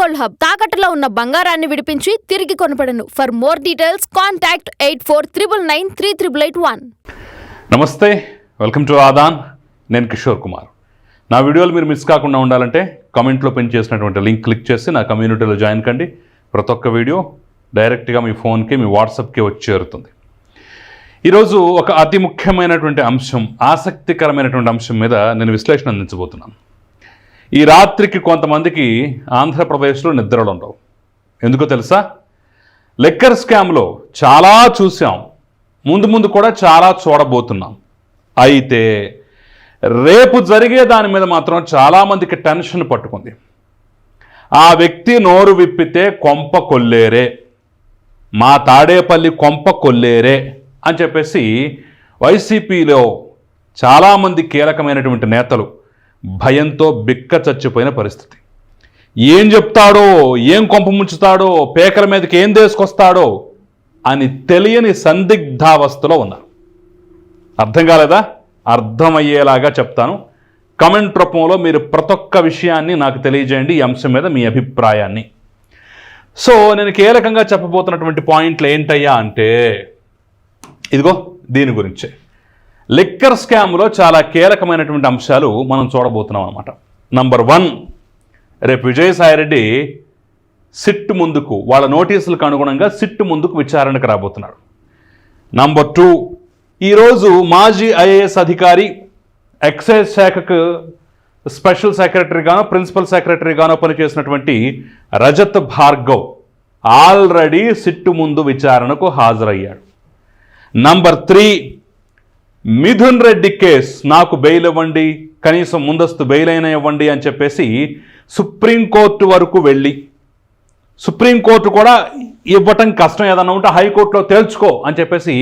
Gold hub. తాకట్టులో ఉన్న బంగారాన్ని విడిపించి తిరిగి కొనపడను for more details contact eight four triple nine three triple eight one నమస్తే వెల్కమ్ టు ఆదాన్ నేను కిషోర్ కుమార్. నా వీడియోలు మీరు మిస్ కాకుండా ఉండాలంటే కమెంట్లో పిన్ చేసినటువంటి లింక్ క్లిక్ చేసి నా కమ్యూనిటీలో జాయిన్ కండి. ప్రతి ఒక్క వీడియో డైరెక్ట్గా మీ ఫోన్కి మీ వాట్సాప్కి వచ్చి చేరుతుంది. ఈరోజు ఒక అతి ముఖ్యమైనటువంటి అంశం ఆసక్తికరమైనటువంటి అంశం మీద నేను విశ్లేషణ అందించబోతున్నాను. ఈ రాత్రికి కొంతమందికి ఆంధ్రప్రదేశ్లో నిద్రలు ఉండవు ఎందుకో తెలుసా? లెక్కర్ స్కామ్లో చాలా చూసాం. ముందు ముందు కూడా చాలా చూడబోతున్నాం. అయితే రేపు జరిగే దాని మీద మాత్రం చాలామందికి టెన్షన్ పట్టుకుంది. ఆ వ్యక్తి నోరు విప్పితే కొంప కొల్లేరే. మా తాడేపల్లి కొంప కొల్లేరే అని చెప్పేసి వైసీపీలో చాలామంది కీలకమైనటువంటి నేతలు భయంతో బిక్క చచ్చిపోయిన పరిస్థితి. ఏం చెప్తాడో ఏం కొంప ముంచుతాడో పేకల మీదకి ఏం తీసుకొస్తాడో అని తెలియని సందిగ్ధావస్థలో ఉన్నారు. అర్థం కాలేదా? అర్థమయ్యేలాగా చెప్తాను. కమెంట్ రూపంలో మీరు ప్రతి ఒక్క విషయాన్ని నాకు తెలియజేయండి ఈ అంశం మీద మీ అభిప్రాయాన్ని. సో నేను కీలకంగా చెప్పబోతున్నటువంటి పాయింట్లు ఏంటయ్యా అంటే ఇదిగో దీని గురించే. లిక్కర్ స్కామ్లో చాలా కీలకమైనటువంటి అంశాలు మనం చూడబోతున్నాం అనమాట నంబర్ వన్ రేపు విజయసాయిరెడ్డి సిట్ ముందుకు వాళ్ళ నోటీసులకు అనుగుణంగా సిట్ ముందుకు విచారణకు రాబోతున్నాడు నంబర్ టూ ఈరోజు మాజీ ఐఏఎస్ అధికారి ఎక్సైజ్ శాఖకు స్పెషల్ సెక్రటరీగానో ప్రిన్సిపల్ సెక్రటరీగానో పనిచేసినటువంటి రజత్ భార్గవ్ ఆల్రెడీ సిట్టు ముందు విచారణకు హాజరయ్యాడు. Number three Mithun Reddy case నాకు బెయిల్ ఇవ్వండి కనీసం ముందస్తు బెయిల్ అయినా ఇవ్వండి అని చెప్పేసి సుప్రీంకోర్టు వరకు వెళ్ళి సుప్రీంకోర్టు కూడా ఇవ్వటం కష్టం ఏదన్నా ఉంటే హైకోర్టులో తేల్చుకో అని చెప్పేసి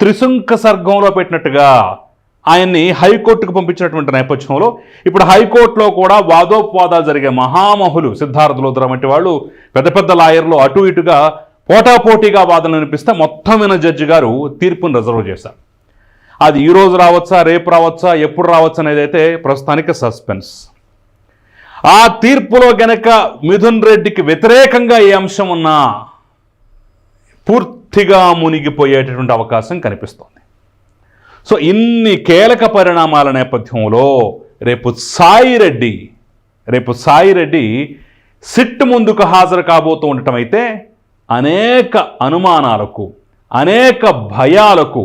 త్రిశంక సర్గంలో పెట్టినట్టుగా ఆయన్ని హైకోర్టుకు పంపించినటువంటి నేపథ్యంలో ఇప్పుడు హైకోర్టులో కూడా వాదోపవాదాలు జరిగే మహామహులు సిద్ధార్థ లోద్ర వంటి వాళ్ళు పెద్ద పెద్ద లాయర్లు అటు ఇటుగా పోటాపోటీగా వాదనలు వినిపిస్తే మొత్తం విన జడ్జి గారు తీర్పును రిజర్వ్ చేశారు. అది ఈ రోజు రావచ్చా రేపు రావచ్చా ఎప్పుడు రావచ్చు అనేది అయితే ప్రస్తుతానికి సస్పెన్స్. ఆ తీర్పులో గనక మిథున్ రెడ్డికి వ్యతిరేకంగా ఏ అంశం ఉన్నా పూర్తిగా మునిగిపోయేటటువంటి అవకాశం కనిపిస్తోంది. సో ఇన్ని కీలక పరిణామాల నేపథ్యంలో రేపు సాయి రెడ్డి రేపు సాయిరెడ్డి సిట్ ముందుకు హాజరు కాబోతూ ఉండటం అయితే అనేక అనుమానాలకు అనేక భయాలకు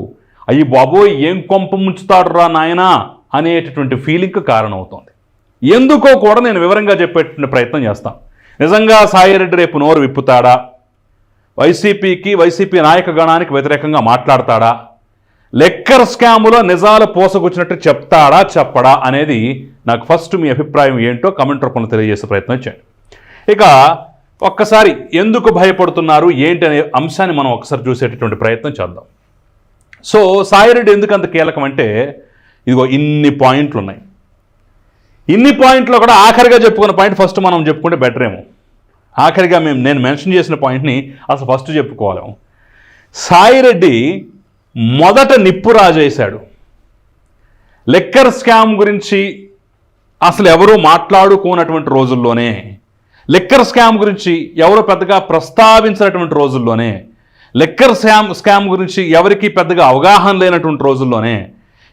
అయ్యి బాబోయ్ ఏం కొంప ముంచుతాడు రా నాయనా అనేటటువంటి ఫీలింగ్కి కారణమవుతోంది. ఎందుకో కూడా నేను వివరంగా చెప్పేటువంటి ప్రయత్నం చేస్తాను. నిజంగా సాయిరెడ్డి రేపు నోరు విప్పుతాడా? వైసీపీకి వైసీపీ నాయక గణానికి వ్యతిరేకంగా మాట్లాడతాడా? లెక్కర్ స్కాములో నిజాలు పోసగొచ్చినట్టు చెప్తాడా చెప్పడా అనేది నాకు ఫస్ట్ మీ అభిప్రాయం ఏంటో కమెంట్ రూపంలో తెలియజేసే ప్రయత్నం చేయండి. ఇక ఒక్కసారి ఎందుకు భయపడుతున్నారు ఏంటి అనే అంశాన్ని మనం ఒకసారి చూసేటటువంటి ప్రయత్నం చేద్దాం. సో సాయిరెడ్డి ఎందుకు అంత కీలకం అంటే ఇదిగో ఇన్ని పాయింట్లు ఉన్నాయి ఇన్ని పాయింట్లో కూడా ఆఖరిగా చెప్పుకున్న పాయింట్ ఫస్ట్ మనం చెప్పుకుంటే బెటర్ ఏమో ఆఖరిగా మేము నేను మెన్షన్ చేసిన పాయింట్ని అసలు ఫస్ట్ చెప్పుకోలేము సాయిరెడ్డి మొదట నిప్పు రాజేశాడు లెక్కర్ స్కామ్ గురించి అసలు ఎవరూ మాట్లాడుకోనటువంటి రోజుల్లోనే లెక్కర్ స్కామ్ గురించి ఎవరు పెద్దగా ప్రస్తావించినటువంటి రోజుల్లోనే లెక్కర్ స్కామ్ స్కామ్ గురించి ఎవరికీ పెద్దగా అవగాహన లేనటువంటి రోజుల్లోనే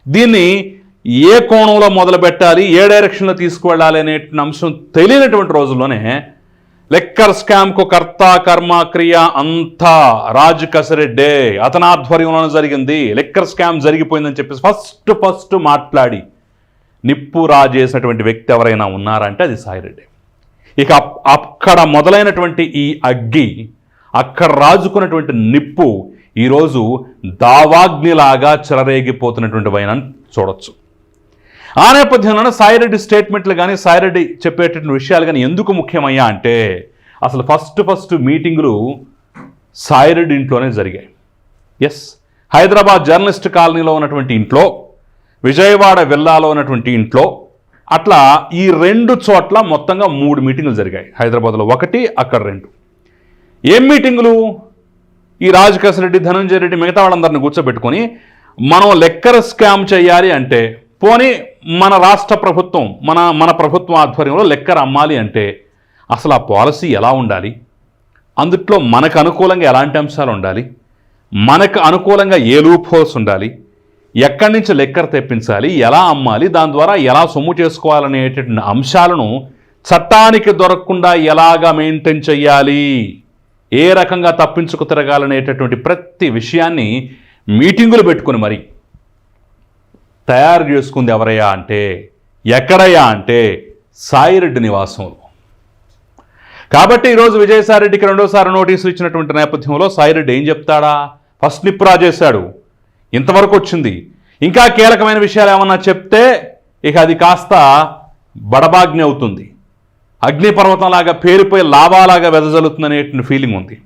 దీన్ని ఏ కోణంలో మొదలు పెట్టాలి ఏ డైరెక్షన్లో తీసుకువెళ్ళాలి అనే అంశం తెలియనటువంటి రోజుల్లోనే లెక్కర్ స్కామ్కు కర్త కర్మ క్రియ అంతా రాజ్ కసిరెడ్డే. అతని ఆధ్వర్యంలోనే జరిగింది. లెక్కర్ స్కామ్ జరిగిపోయిందని చెప్పేసి ఫస్ట్ ఫస్ట్ మాట్లాడి నిప్పు రాజేసినటువంటి వ్యక్తి ఎవరైనా ఉన్నారంటే అది సాయిరెడ్డి. ఇక అక్కడ మొదలైనటువంటి ఈ అగ్గి అక్కడ రాజుకున్నటువంటి నిప్పు ఈరోజు దావాగ్నిలాగా చెలరేగిపోతున్నటువంటి వైన చూడొచ్చు. ఆ నేపథ్యంలోనే సాయిరెడ్డి స్టేట్మెంట్లు కానీ సాయిరెడ్డి చెప్పేటటువంటి విషయాలు కానీ ఎందుకు ముఖ్యమయ్యా అంటే అసలు ఫస్ట్ ఫస్ట్ మీటింగులు సాయిరెడ్డి ఇంట్లోనే జరిగాయి. ఎస్ హైదరాబాద్ జర్నలిస్ట్ కాలనీలో ఉన్నటువంటి ఇంట్లో విజయవాడ విల్లాలో ఉన్నటువంటి ఇంట్లో అట్లా ఈ రెండు చోట్ల మొత్తంగా మూడు మీటింగులు జరిగాయి. హైదరాబాద్లో ఒకటి అక్కడ రెండు. ఏం మీటింగులు? ఈ రాజకేశ్ రెడ్డి ధనంజయ రెడ్డి మిగతా వాళ్ళందరిని కూర్చోబెట్టుకొని మనం లెక్కర స్కామ్ చేయాలి అంటే పోనీ మన రాష్ట్ర ప్రభుత్వం మన మన ప్రభుత్వం ఆధ్వర్యంలో లెక్కర అమ్మాలి అంటే అసలు ఆ పాలసీ ఎలా ఉండాలి? అందుట్లో మనకు అనుకూలంగా ఎలాంటి అంశాలు ఉండాలి? మనకు అనుకూలంగా ఏ లూప్ హోల్స్ ఉండాలి? ఎక్కడి నుంచి లెక్కర్ తెప్పించాలి? ఎలా అమ్మాలి? దాని ద్వారా ఎలా సొమ్ము చేసుకోవాలనేటటువంటి అంశాలను చట్టానికి దొరకకుండా ఎలాగా మెయింటైన్ చేయాలి? ఏ రకంగా తప్పించుకు తిరగాలనేటటువంటి ప్రతి విషయాన్ని మీటింగులు పెట్టుకుని మరి తయారు చేసుకుంది ఎవరయ్యా అంటే ఎక్కడయ్యా అంటే సాయిరెడ్డి నివాసంలో. కాబట్టి ఈరోజు విజయసాయిరెడ్డికి రెండోసారి నోటీసులు ఇచ్చినటువంటి నేపథ్యంలో సాయిరెడ్డి ఏం చెప్తాడా? ఫస్ట్ నిప్రా చేశాడు. ఇంతవరకు వచ్చింది. ఇంకా కీలకమైన విషయాలు ఏమన్నా చెప్తే ఇక అది కాస్త బడబాగ్ని అవుతుంది. అగ్నిపర్వతంలాగా పేరుపోయి లాభాలాగా వెదజల్లుతుందనేటువంటి ఫీలింగ్ ఉంది.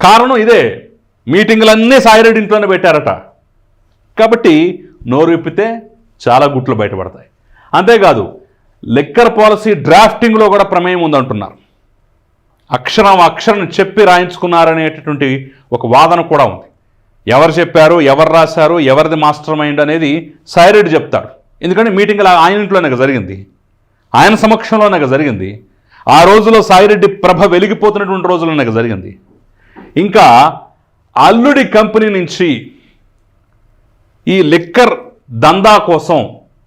కారణం ఇదే. మీటింగులన్నీ సాయిరెడ్డి ఇంట్లోనే పెట్టారట. కాబట్టి నోరు విప్పితే చాలా గుట్లు బయటపడతాయి. అంతేకాదు లెక్కర్ పాలసీ డ్రాఫ్టింగ్లో కూడా ప్రమేయం ఉందంటున్నారు. అక్షరం అక్షరం చెప్పి రాయించుకున్నారనేటటువంటి ఒక వాదన కూడా ఉంది. ఎవరు చెప్పారు ఎవరు రాశారు ఎవరిది మాస్టర్ మైండ్ అనేది సాయిరెడ్డి చెప్తాడు. ఎందుకంటే మీటింగ్ ఆయన ఇంట్లోనే జరిగింది. ఆయన సమక్షంలో నాకు జరిగింది. ఆ రోజులో సాయిరెడ్డి ప్రభ వెలిగిపోతున్నటువంటి రోజుల్లో నాకు జరిగింది. ఇంకా అల్లుడి కంపెనీ నుంచి ఈ లిక్కర్ దందా కోసం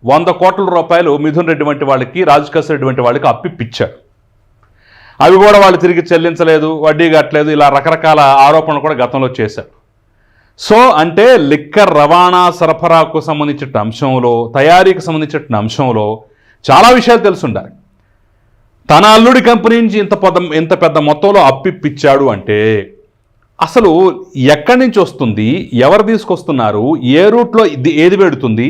వంద కోట్ల రూపాయలు మిథున్ రెడ్డి వంటి వాళ్ళకి రాజకేశ్వర రెడ్డి వంటి వాళ్ళకి అప్పిప్పించాడు అవి కూడా వాళ్ళు తిరిగి చెల్లించలేదు వడ్డీ కట్టలేదు ఇలా రకరకాల ఆరోపణలు కూడా గతంలో చేశారు. సో అంటే లిక్కర్ రవాణా సరఫరాకు సంబంధించిన అంశంలో తయారీకి సంబంధించిన అంశంలో చాలా విషయాలు తెలుసుండాలి. తన అల్లుడి కంపెనీ నుంచి ఇంత పెద్ద ఇంత పెద్ద మొత్తంలో అప్పిప్పించాడు అంటే అసలు ఎక్కడి నుంచి వస్తుంది? ఎవరు తీసుకొస్తున్నారు? ఏ రూట్లో ఇది ఏది పెడుతుంది?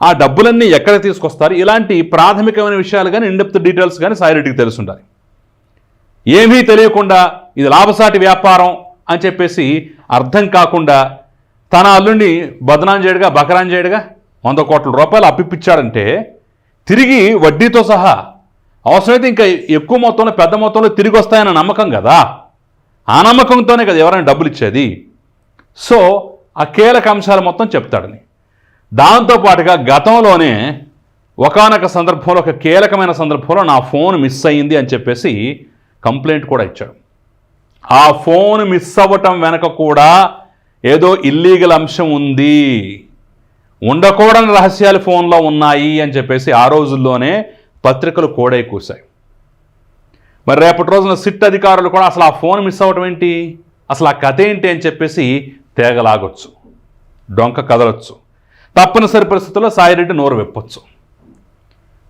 ఆ డబ్బులన్నీ ఎక్కడ తీసుకొస్తారు? ఇలాంటి ప్రాథమికమైన విషయాలు కానీ ఇండెప్త్ డీటెయిల్స్ కానీ సాయిరెడ్డికి తెలుసుండాలి. ఏమీ తెలియకుండా ఇది లాభసాటి వ్యాపారం అని చెప్పేసి అర్థం కాకుండా తన అల్లుడిని బదనాం చేయడుగా బకరాం చేయడుగా వంద కోట్ల రూపాయలు అప్పిప్పించాడంటే తిరిగి వడ్డీతో సహా అవసరమైతే ఇంకా ఎక్కువ మొత్తంలో పెద్ద మొత్తంలో తిరిగి వస్తాయన్న నమ్మకం కదా? ఆ నమ్మకంతోనే కదా ఎవరైనా డబ్బులు ఇచ్చేది? సో ఆ కీలక అంశాలు మొత్తం చెప్తాడని దాంతోపాటుగా గతంలోనే ఒకనొక సందర్భంలో ఒక కీలకమైన సందర్భంలో నా ఫోన్ మిస్ అయ్యింది అని చెప్పేసి కంప్లైంట్ కూడా ఇచ్చాడు. ఆ ఫోన్ మిస్ అవ్వటం వెనక కూడా ఏదో ఇల్లీగల్ అంశం ఉంది. ఉండకూడని రహస్యాలు ఫోన్లో ఉన్నాయి అని చెప్పేసి ఆ రోజుల్లోనే పత్రికలు కోడై కూశాయి. మరి రేపటి రోజున సిట్ అధికారులు కూడా అసలు ఆ ఫోన్ మిస్ అవ్వటం ఏంటి? అసలు ఆ కథ ఏంటి అని చెప్పేసి తేగలాగొచ్చు డొంక కదలొచ్చు. తప్పనిసరి పరిస్థితుల్లో సాయిరెడ్డి నోరు విప్పొచ్చు.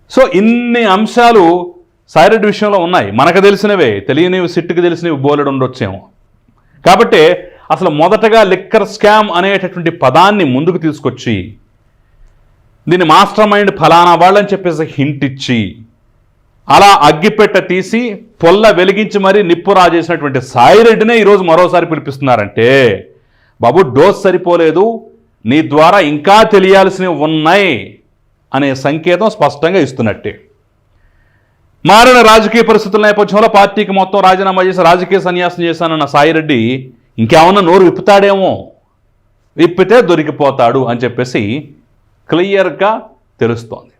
సో ఇన్ని అంశాలు సాయిరెడ్డి విషయంలో ఉన్నాయి. మనకు తెలిసినవే తెలియనివి సిట్టుకి తెలిసినవి బోలెడు ఉండొచ్చేమో. కాబట్టి అసలు మొదటగా లిక్కర్ స్కామ్ అనేటటువంటి పదాన్ని ముందుకు తీసుకొచ్చి దీన్ని మాస్టర్ మైండ్ ఫలానా వాళ్ళని చెప్పేసి హింట్ ఇచ్చి అలా అగ్గిపెట్ట తీసి పొల్ల వెలిగించి మరీ నిప్పు రాజేసినటువంటి సాయిరెడ్డినే ఈరోజు మరోసారి పిలిపిస్తున్నారంటే బాబు డోస్ సరిపోలేదు. నీ ద్వారా ఇంకా తెలియాల్సినవి ఉన్నాయి అనే సంకేతం స్పష్టంగా ఇస్తున్నట్టే. మారిన రాజకీయ పరిస్థితుల నేపథ్యంలో పార్టీకి మొత్తం రాజీనామా చేసి రాజకీయ సన్యాసం చేశానన్న సాయిరెడ్డి ఇంకేమన్నా నోరు విప్పుతాడేమో. విప్పితే దొరికిపోతాడు అని చెప్పేసి క్లియర్గా తెలుస్తోంది.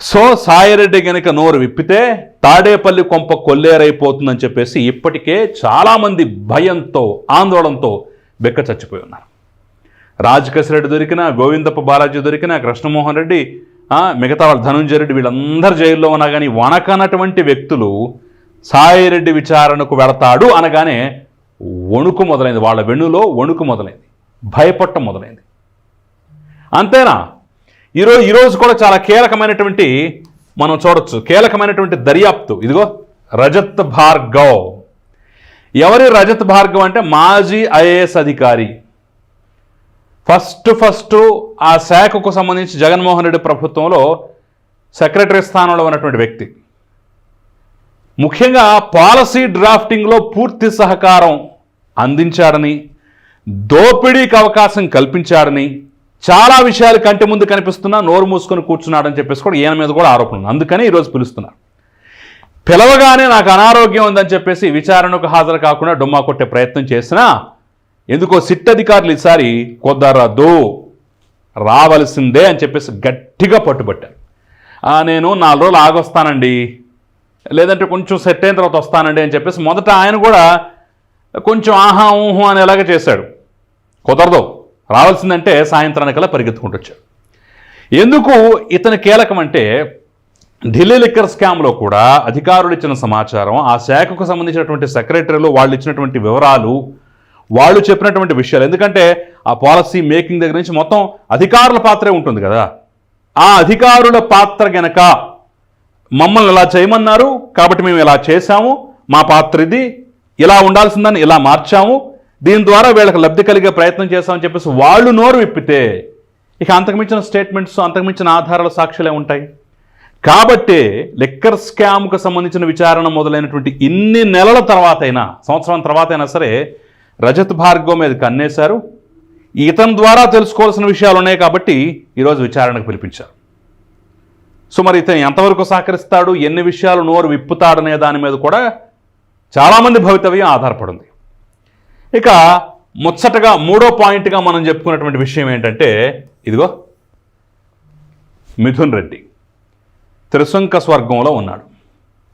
సో సాయిరెడ్డి గనక నోరు విప్పితే తాడేపల్లి కొంప కొల్లేరైపోతుందని చెప్పేసి ఇప్పటికే చాలామంది భయంతో ఆందోళనతో బెక్క చచ్చిపోయి ఉన్నారు. రాజకేశ్వర రెడ్డి దొరికినా గోవిందప్ప బాలాజీ దొరికినా కృష్ణమోహన్ రెడ్డి మిగతా వాళ్ళు ధనుంజయ రెడ్డి వీళ్ళందరూ జైల్లో ఉన్నా కానీ వణకనటువంటి వ్యక్తులు సాయిరెడ్డి విచారణకు వెళతాడు అనగానే వణుకు మొదలైంది. వాళ్ళ వెన్నులో వణుకు మొదలైంది. భయపట్టం మొదలైంది. అంతేనా? ఈరోజు ఈరోజు కూడా చాలా కీలకమైనటువంటి మనం చూడొచ్చు. కీలకమైనటువంటి దర్యాప్తు. ఇదిగో రజత్ భార్గవ్. ఎవరి రజత్ భార్గవ్ అంటే? మాజీ ఐఏఎస్ అధికారి. ఫస్ట్ ఫస్ట్ ఆ శాఖకు సంబంధించి జగన్మోహన్ రెడ్డి ప్రభుత్వంలో సెక్రటరీ స్థానంలో ఉన్నటువంటి వ్యక్తి. ముఖ్యంగా పాలసీ డ్రాఫ్టింగ్లో పూర్తి సహకారం అందించాడని దోపిడీకి అవకాశం కల్పించాడని చాలా విషయాలు కంటి ముందు కనిపిస్తున్నా నోరు మూసుకొని కూర్చున్నాడని చెప్పేసి కూడా ఈయన మీద కూడా ఆరోపణ ఉంది అందుకని ఈరోజు పిలుస్తున్నారు. పిలవగానే నాకు అనారోగ్యం ఉందని చెప్పేసి విచారణకు హాజరు కాకుండా డుమ్మా కొట్టే ప్రయత్నం చేసినా ఎందుకో సిట్ అధికారులు ఈసారి కుదరదు రావలసిందే అని చెప్పేసి గట్టిగా పట్టుబట్టారు. నేను నాలుగు రోజులు ఆగొస్తానండి లేదంటే కొంచెం సెట్ అయిన తర్వాత వస్తానండి అని చెప్పేసి మొదట ఆయన కూడా కొంచెం ఆహా ఊహం అని ఎలాగ చేశాడు. కుదరదు. రావాల్సిందంటే సాయంత్రానికల్లా పరిగెత్తుకుంటూ వచ్చాడు ఎందుకు ఇతని కీలకం అంటే ఢిల్లీ లిక్కర్ స్కామ్లో కూడా అధికారులు ఇచ్చిన సమాచారం ఆ శాఖకు సంబంధించినటువంటి సెక్రటరీలు వాళ్ళు ఇచ్చినటువంటి వివరాలు వాళ్ళు చెప్పినటువంటి విషయాలు. ఎందుకంటే ఆ పాలసీ మేకింగ్ దగ్గర నుంచి మొత్తం అధికారుల పాత్రే ఉంటుంది కదా. ఆ అధికారుల పాత్ర గనక మమ్మల్ని ఇలా చేయమన్నారు కాబట్టి మేము ఇలా చేశాము మా పాత్ర ఇది ఇలా ఉండాల్సిందని ఇలా మార్చాము దీని ద్వారా వీళ్ళకి లబ్ధి కలిగే ప్రయత్నం చేస్తామని చెప్పేసి వాళ్ళు నోరు విప్పితే ఇక అంతకుమించిన స్టేట్మెంట్స్ అంతకుమించిన ఆధారాల సాక్షులే ఉంటాయి. కాబట్టి లిక్కర్ స్కామ్కు సంబంధించిన విచారణ మొదలైనటువంటి ఇన్ని నెలల తర్వాత అయినా సంవత్సరం తర్వాత అయినా సరే రజత్ భార్గవ్ మీద కన్నేశారు. ఇతని ద్వారా తెలుసుకోవాల్సిన విషయాలు ఉన్నాయి కాబట్టి ఈరోజు విచారణకు పిలిపించారు. సో మరి ఇతను ఎంతవరకు సహకరిస్తాడు ఎన్ని విషయాలు నోరు విప్పుతాడనే దాని మీద కూడా చాలామంది భవితవ్యం ఆధారపడింది. ఇక ముచ్చటగా మూడో పాయింట్గా మనం చెప్పుకున్నటువంటి విషయం ఏంటంటే ఇదిగో మిథున్ రెడ్డి త్రిశంక స్వర్గంలో ఉన్నాడు.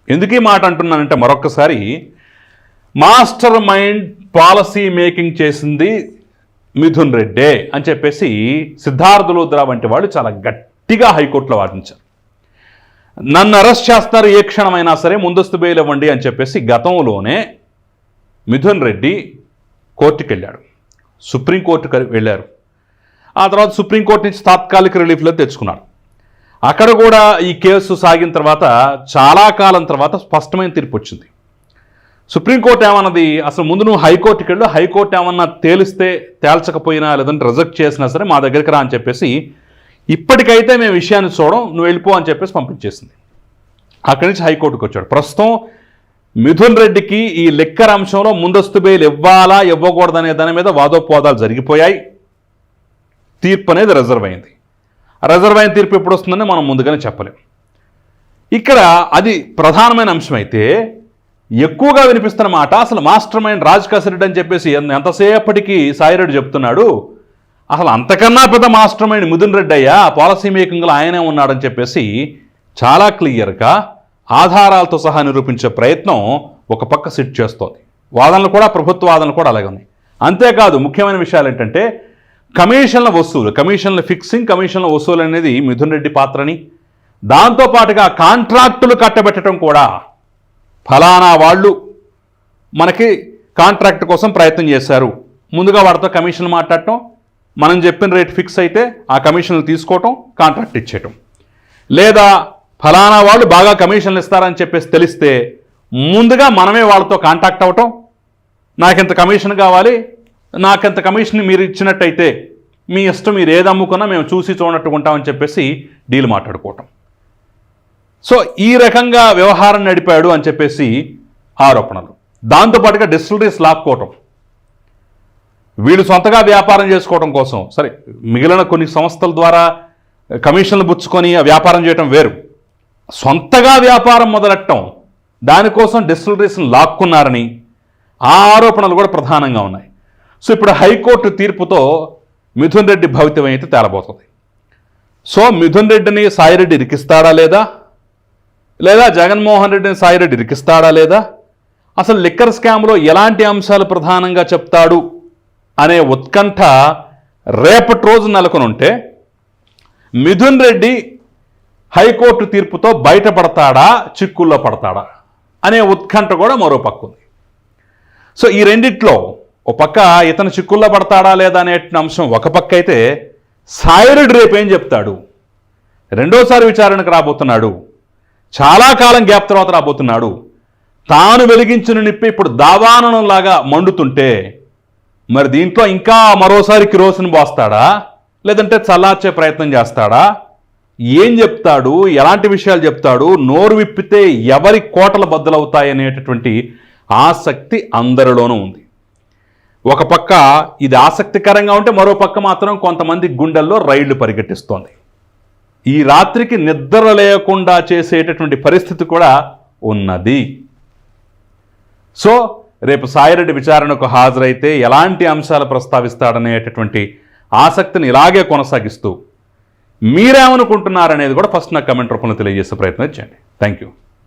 ఎందుకు ఈ మాట అంటున్నానంటే మరొక్కసారి మాస్టర్ మైండ్ పాలసీ మేకింగ్ చేసింది మిథున్ రెడ్డే అని చెప్పేసి సిద్ధార్థ లూద్రా వంటి వాళ్ళు చాలా గట్టిగా హైకోర్టులో వాదించారు. నన్ను అరెస్ట్ చేస్తారు ఏ క్షణమైనా సరే ముందస్తు బెయిల్ ఇవ్వండి అని చెప్పేసి గతంలోనే మిథున్ రెడ్డి కోర్టుకి వెళ్ళాడు సుప్రీంకోర్టుకి వెళ్ళారు. ఆ తర్వాత సుప్రీంకోర్టు నుంచి తాత్కాలిక రిలీఫ్లో తెచ్చుకున్నాడు అక్కడ కూడా ఈ కేసు సాగిన తర్వాత చాలా కాలం తర్వాత స్పష్టమైన తీర్పు వచ్చింది. సుప్రీంకోర్టు ఏమన్నది అసలు ముందు నువ్వు హైకోర్టుకి వెళ్ళు హైకోర్టు ఏమన్నా తేలిస్తే తేల్చకపోయినా లేదంటే రిజెక్ట్ చేసినా సరే మా దగ్గరికి రా అని చెప్పేసి ఇప్పటికైతే మేము విషయాన్ని చూడడం నువ్వు వెళ్ళిపో అని చెప్పేసి పంపించేసింది. అక్కడి నుంచి హైకోర్టుకు వచ్చాడు ప్రస్తుతం మిథున్ రెడ్డికి ఈ లెక్కర్ అంశంలో ముందస్తు బెయిల్ ఇవ్వాలా ఇవ్వకూడదనే దాని మీద వాదోపవాదాలు జరిగిపోయాయి. తీర్పు అనేది రిజర్వ్ అయింది. రిజర్వ్ అయిన తీర్పు ఎప్పుడు వస్తుందని మనం ముందుగానే చెప్పలేం. ఇక్కడ అది ప్రధానమైన అంశం అయితే ఎక్కువగా వినిపిస్తున్న మాట అసలు మాస్టర్ మైండ్ రాజ్ కసిరెడ్డి అని చెప్పేసి ఎంతసేపటికి సాయిరెడ్డి చెప్తున్నాడు అసలు అంతకన్నా పెద్ద మాస్టర్ మైండ్ మిథున్ రెడ్డి అయ్యా పాలసీ మేకింగ్లో ఆయనే ఉన్నాడని చెప్పేసి చాలా క్లియర్గా ఆధారాలతో సహా నిరూపించే ప్రయత్నం ఒక పక్క సిట్ చేస్తోంది. వాదనలు కూడా ప్రభుత్వ వాదనలు కూడా అలాగే ఉన్నాయి. అంతేకాదు ముఖ్యమైన విషయాలు ఏంటంటే కమిషన్ల వసూలు కమిషన్ల ఫిక్సింగ్ కమిషన్ల వసూలు అనేది మిథున్ రెడ్డి పాత్రని దాంతోపాటుగా కాంట్రాక్టులు కట్టబెట్టడం కూడా ఫలానా వాళ్ళు మనకి కాంట్రాక్ట్ కోసం ప్రయత్నం చేశారు. ముందుగా వాడితో కమిషన్ మాట్లాడటం మనం చెప్పిన రేట్ ఫిక్స్ అయితే ఆ కమిషన్లు తీసుకోవటం కాంట్రాక్ట్ ఇచ్చేయటం. లేదా ఫలానా వాళ్ళు బాగా కమిషన్లు ఇస్తారని చెప్పేసి తెలిస్తే ముందుగా మనమే వాళ్ళతో కాంటాక్ట్ అవ్వటం నాకింత కమిషన్ కావాలి నాకింత కమిషన్ మీరు ఇచ్చినట్టయితే మీ ఇష్టం మీరు ఏది అమ్ముకున్నా మేము చూసి చూడనట్టు ఉంటామని చెప్పేసి డీల్ మాట్లాడుకోవటం. సో ఈ రకంగా వ్యవహారం నడిపాడు అని చెప్పేసి ఆరోపణలు. దాంతోపాటుగా డిస్టిలరీస్ లాక్కోవటం. వీళ్ళు సొంతగా వ్యాపారం చేసుకోవడం కోసం సరే మిగిలిన కొన్ని సంస్థల ద్వారా కమిషన్లు పుచ్చుకొని ఆ వ్యాపారం చేయటం వేరు. సొంతగా వ్యాపారం మొదలెట్టడం దానికోసం డిస్టిలరీస్ని లాక్కున్నారని ఆ ఆరోపణలు కూడా ప్రధానంగా ఉన్నాయి. సో ఇప్పుడు హైకోర్టు తీర్పుతో మిథున్ రెడ్డి భవితం అయితే తేలబోతుంది. సో మిథున్ రెడ్డిని సాయిరెడ్డి ఇరికిస్తాడా లేదా? లేదా జగన్మోహన్ రెడ్డిని సాయిరెడ్డి ఇరికిస్తాడా లేదా? అసలు లిక్కర్ స్కామ్లో ఎలాంటి అంశాలు ప్రధానంగా చెప్తాడు అనే ఉత్కంఠ రేపటి రోజు నెలకొని ఉంటే మిథున్ రెడ్డి హైకోర్టు తీర్పుతో బయటపడతాడా? చిక్కుల్లో పడతాడా? అనే ఉత్కంఠ కూడా మరో పక్క ఉంది. సో ఈ రెండిట్లో ఒక పక్క ఇతను చిక్కుల్లో పడతాడా లేదా అనే అంశం ఒక పక్క అయితే సాయిరెడ్డి రేపు ఏం చెప్తాడు? రెండోసారి విచారణకు రాబోతున్నాడు. చాలా కాలం గ్యాప్ తర్వాత రాబోతున్నాడు. తాను వెలిగించిన నిప్పి ఇప్పుడు దావానంలాగా మండుతుంటే మరి దీంట్లో ఇంకా మరోసారి కిరోసిన్ పోస్తాడా? లేదంటే చల్లార్చే ప్రయత్నం చేస్తాడా? ఏం చెప్తాడు? ఎలాంటి విషయాలు చెప్తాడు? నోరు విప్పితే ఎవరి కోటలు బద్దలవుతాయి అనేటటువంటి ఆసక్తి అందరిలోనూ ఉంది. ఒక పక్క ఇది ఆసక్తికరంగా ఉంటే మరో పక్క మాత్రం కొంతమంది గుండెల్లో రైళ్ళు పరిగెట్టిస్తోంది. ఈ రాత్రికి నిద్ర లేకుండా చేసేటటువంటి పరిస్థితి కూడా ఉన్నది. సో రేపు సాయిరెడ్డి విచారణకు హాజరైతే ఎలాంటి అంశాలు ప్రస్తావిస్తాడనేటటువంటి ఆసక్తిని ఇలాగే కొనసాగిస్తూ మీరేమనుకుంటున్నారనేది కూడా ఫస్ట్ నాకు కమెంట్ రూపంలో తెలియజేసే ప్రయత్నం చేయండి. Thank you